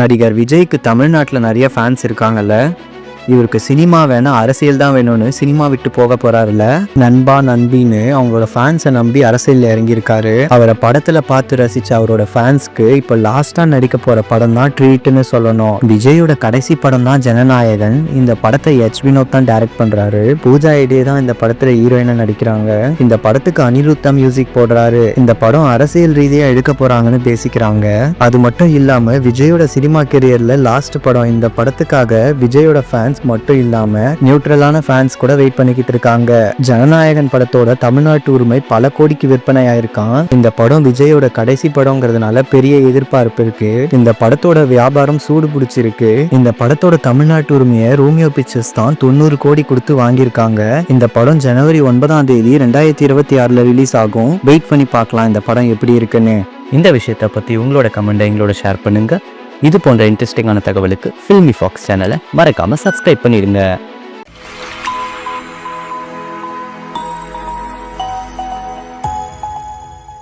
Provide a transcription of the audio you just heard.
நடிகர் விஜய்க்கு தமிழ்நாட்டில் நிறைய ஃபேன்ஸ் இருக்காங்கல்ல? இவருக்கு சினிமா வேணா அரசியல் தான் வேணும்னு சினிமா விட்டு போக போறாருல நண்பா நண்பின்னு அவங்களோட ஃபேன்ஸை நம்பி அரசியலில் இறங்கியிருக்காரு. அவரை படத்துல பார்த்து ரசிச்ச அவரோட ஃபேன்ஸ்க்கு இப்போ லாஸ்டா நடிக்க போற படம் தான் ட்ரீட்னு சொல்லணும். விஜயோட கடைசி படம் தான் ஜனநாயகன். இந்த படத்தை எச் வினோத் தான் டைரக்ட் பண்றாரு. பூஜா ஐடியே தான் இந்த படத்துல ஹீரோயினா நடிக்கிறாங்க. இந்த படத்துக்கு அனிருத்தா மியூசிக் போடுறாரு. இந்த படம் அரசியல் ரீதியா எடுக்க போறாங்கன்னு பேசிக்கிறாங்க. அது மட்டும் இல்லாம விஜயோட சினிமா கெரியர்ல லாஸ்ட் படம். இந்த படத்துக்காக விஜயோட ஃபேன்ஸ் மட்டும் இல்லாம நியூட்ரலான ஃபேன்ஸ் கூட வெயிட் பண்ணிக்கிட்டு இருக்காங்க. ஜனநாயகன் படத்தோட தமிழ்நாட்டு உரிமை பல கோடிக்கு விற்பனை ஆயிருக்கான் இந்த படம் விஜயோட கடைசி படம்ங்கிறதுனால பெரிய எதிர்பார்ப்பு இருக்கு. இந்த படத்தோட வியாபாரம் சூடு பிடிச்சிருக்கு. இந்த படத்தோட தமிழ்நாட்டு உரிமையை ரோமியோ பிக்சர்ஸ் தான் தொண்ணூறு கோடி கொடுத்து வாங்கியிருக்காங்க. இந்த படம் ஜனவரி ஒன்பதாம் தேதி ரெண்டாயிரத்தி இருபத்தி ஆறுல ரிலீஸ் ஆகும். வெயிட் பண்ணி பார்க்கலாம் இந்த படம் எப்படி இருக்குன்னு. இந்த விஷயத்தை பற்றி உங்களோட கமெண்ட்டை எங்களோட ஷேர் பண்ணுங்க. இது போன்ற இன்ட்ரெஸ்டிங்கான தகவலுக்கு ஃபில்மி ஃபாக்ஸ் சேனலை மறக்காமல் சப்ஸ்கிரைப் பண்ணிடுங்க.